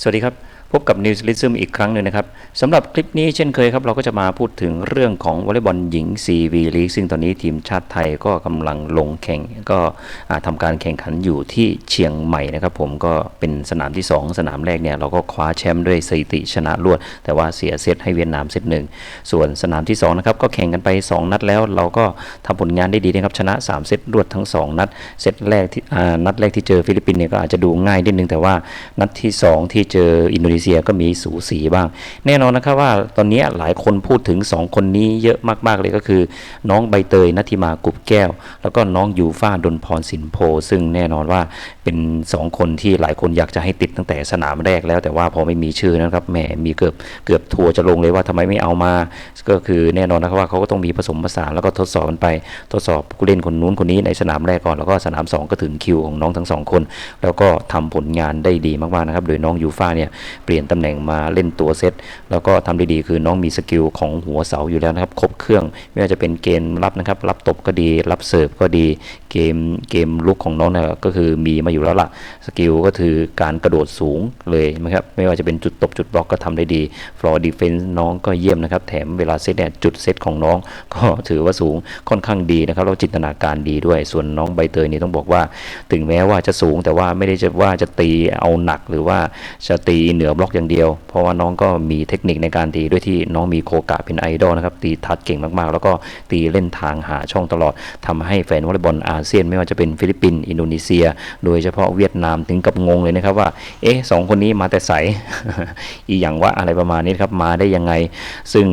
สวัสดีครับ พบกับ News l i s m อีกครั้งหนึ่งนะครับสำหรับคลิปนี้เช่นเคยครับ เราก็จะมาพูดถึงเรื่องของวอลเลย์บอลหญิง CV League ซึ่งตอนนี้ทีมชาติไทยก็กำลังลงแข่งก็ทำการแข่งขันอยู่ที่เชียงใหม่นะครับผมก็เป็นสนามที่ 2 สนามแรกเนี่ยเราก็คว้าแชมป์ด้วยสถิติชนะรวด แต่ว่าเสียเซตให้เวียดนามเซตหนึ่งส่วนสนามที่2นะครับก็แข่งกันไป 2 นัดแล้ว เราก็ทำผลงานได้ดีนะครับชนะ 3 เซตรวดทั้ง 2 นัดเซตแรกที่นัดแรกที่เจอฟิลิปปินส์เนี่ยก็อาจจะดูง่ายนิดนึงแต่ว่านัดที่ 2 ที่เจออินโดนีเซียซียก็มีสูสีบ้าง แน่นอนนะครับว่าตอนนี้หลายคนพูดถึง 2 คนนี้เยอะมากๆเลยก็คือ น้องใบเตยนัทิมากุบแก้ว แล้วก็น้องยูฟ่าดนพรสินโพ ซึ่งแน่นอนว่าเป็น 2 คนที่หลายคนอยากจะให้ติดตั้งแต่สนามแรกแล้ว แต่ว่าพอไม่มีชื่อนะครับแหมมีเกือบเกือบทัวร์จะลงเลยว่าทำไมไม่เอามา ก็คือแน่นอนนะครับว่าเขาก็ต้องมีผสมผสานแล้วก็ทดสอบกันไปทดสอบผู้เล่นคนนู้นคนนี้ในสนามแรกก่อนแล้วก็สนาม 2 ก็ถึงคิวของน้องทั้งสองคน แล้วก็ทำผลงานได้ดีมากๆนะครับโดยน้องยูฟ่าเนี่ยเปลี่ยนตำแหน่งมาเล่นตัวเซตแล้วก็ทำได้ดีคือน้องมีสกิลของหัวเสาอยู่แล้วนะครับครบเครื่องไม่ว่าจะเป็นเกมรับนะครับรับตบก็ดี รับเสิร์ฟก็ดี เกมเกมลุกของน้องนี่ยก็คือมีมาอยู่แล้วล่ะ สกิลก็คือการกระโดดสูงเลยนะครับ ไม่ว่าจะเป็นจุดตบจุดบล็อกก็ทำได้ดีฟลอร์ดีเฟนส์น้องก็เยี่ยมนะครับ แถมเวลาเซตเนี่ยจุดเซตของน้องก็ถือว่าสูงค่อนข้างดีนะครับแล้วจินตนาการดีด้วย ส่วนน้องใบเตยนี่ต้องบอกว่า ถึงแม้ว่าจะสูงแต่ว่าไม่ได้จะว่าจะตีเอาหนักหรือว่าจะตีเหนือบล็อกอย่างเดียว เพราะว่าน้องก็มีเทคนิคในการตีด้วยที่น้องมีโคกะเป็นไอดอลนะครับตีทัดเก่งมากๆ แล้วก็ตีเล่นทางหาช่องตลอดทำให้แฟนวอลเลย์บอลอาเซียนไม่ว่าจะเป็นฟิลิปปินส์อินโดนีเซีย โดยเฉพาะเวียดนามถึงกับงงเลยนะครับว่า เอ๊ะสองคนนี้มาแต่ใสอีอย่างว่าอะไรประมาณนี้ครับมาได้ยังไง ซึ่ง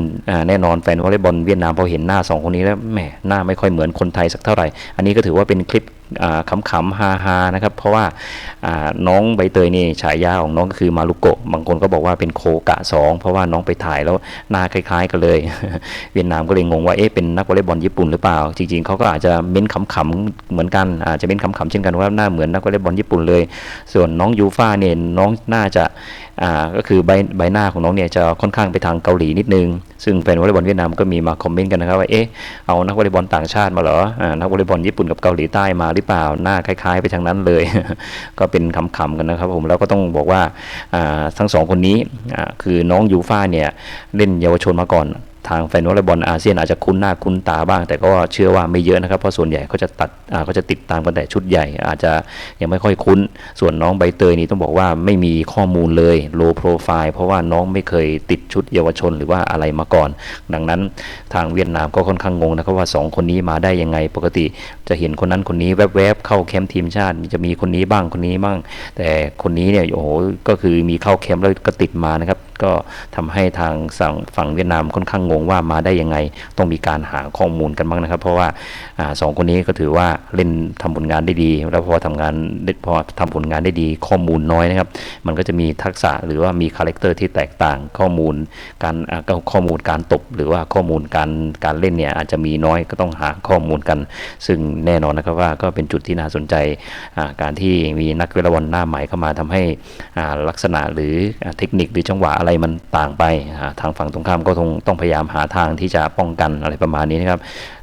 แน่นอนแฟนวอลเลย์บอลเวียดนามพอเห็นหน้าสองคนนี้แล้วแหมหน้าไม่ค่อยเหมือนคนไทยสักเท่าไหร่ อันนี้ก็ถือว่าเป็นคลิป ขำๆฮาๆนะครับ เพราะว่าน้องใบเตยนี่ฉายาของน้องก็คือมารุโกะบางคนก็บอกว่าเป็นโคกะสองเพราะว่าน้องไปถ่ายแล้วหน้าคล้ายๆกันเลย เวียดนามก็เลยงงว่าเอ๊ะเป็นนักวอลเลย์บอลญี่ปุ่นหรือเปล่า จริงๆเขาก็อาจจะเม้นขำๆเหมือนกันอาจจะเม้นขำๆเช่นกันว่าหน้าเหมือนนักวอลเลย์บอลญี่ปุ่นเลย ส่วนน้องยูฟ่าเนี่ยน้องน่าจะก็คือใบใบหน้าของน้องเนี่ยจะค่อนข้างไปทางเกาหลีนิดนึง ซึ่งแฟนวอลเลย์บอลเวียดนามก็มีมาคอมเมนต์กันนะครับว่าเอ๊ะเอานักวอลเลย์บอลต่างชาติมาเหรออนักวอลเลย์บอลญี่ปุ่นกับเกาหลีใต้มาหรือเปล่าหน้าคล้าย ๆ ไปทางนั้นเลย ก็เป็นขำๆกันนะครับผมแล้วก็ต้องบอกว่าทั้งสองคนนี้คือน้องยูฟ่าเนี่ยเล่นเยาวชนมาก่อน ทางแฟนวอลเลย์บอลอาเซียนอาจจะคุ้นหน้าคุ้นตาบ้าง แต่ก็เชื่อว่าไม่เยอะนะครับ เพราะส่วนใหญ่เขาจะตัดเขาจะติดตามกันแต่ชุดใหญ่ อาจจะยังไม่ค่อยคุ้น ส่วนน้องใบเตยนี่ต้องบอกว่าไม่มีข้อมูลเลยโลโปรไฟล์เพราะว่าน้องไม่เคยติดชุดเยาวชนหรือว่าอะไรมาก่อน ดังนั้นทางเวียดนามก็ค่อนข้างงงนะครับว่า 2 คนนี้มาได้ยังไงปกติ จะเห็นคนนั้นคนนี้แวบๆเข้าแคมป์ทีมชาติ จะมีคนนี้บ้างคนนี้บ้าง แต่คนนี้เนี่ยโอ้โหก็คือมีเข้าแคมป์แล้วก็ติดมานะครับ ก็ทำให้ทางฝั่งฝั่งเวียดนามค่อนข้างงงว่ามาได้ยังไง ต้องมีการหาข้อมูลกันบ้างนะครับ เพราะว่าอสองคนนี้ก็ถือว่าเล่นทำผลงานได้ดี แล้วพอทำงานพอทำผลงานได้ดีข้อมูลน้อยนะครับ มันก็จะมีทักษะหรือว่ามีคาแรคเตอร์ที่แตกต่างข้อมูล การข้อมูลการตบหรือว่าข้อมูลการการเล่นเนี่ยอาจจะมีน้อยก็ต้องหาข้อมูลกัน ซึ่งแน่นอนนะครับว่าก็เป็นจุดที่น่าสนใจการที่มีนักวลเลย์บอลหน้าใหม่เข้ามาทำให้ลักษณะหรือเทคนิคหรือจังหวะอะไรมันต่างไปทางฝั่งตรงข้ามก็ต้องต้องพยายามหาทางที่จะป้องกันอะไรประมาณนี้นะครับ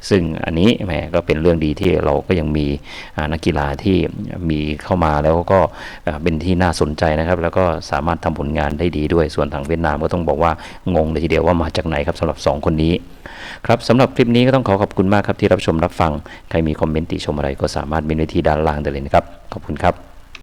ซึ่งอันนี้แหมก็เป็นเรื่องดีที่เราก็ยังมีนักกีฬาที่มีเข้ามาแล้วก็เป็นที่น่าสนใจนะครับ แล้วก็สามารถทำผลงานได้ดีด้วยส่วนทางเวียดนามก็ต้องบอกว่างงเลยทีเดียวว่ามาจากไหนครับสำหรับ 2 คนนี้ครับสำหรับคลิปนี้ก็ต้องขอขอบคุณมากครับที่รับชมรับฟัง ใครมีคอมเมนต์ติชมอะไรก็สามารถมนไว้ที่ด้านล่างได้เลยนะครับ ขอบคุณครับ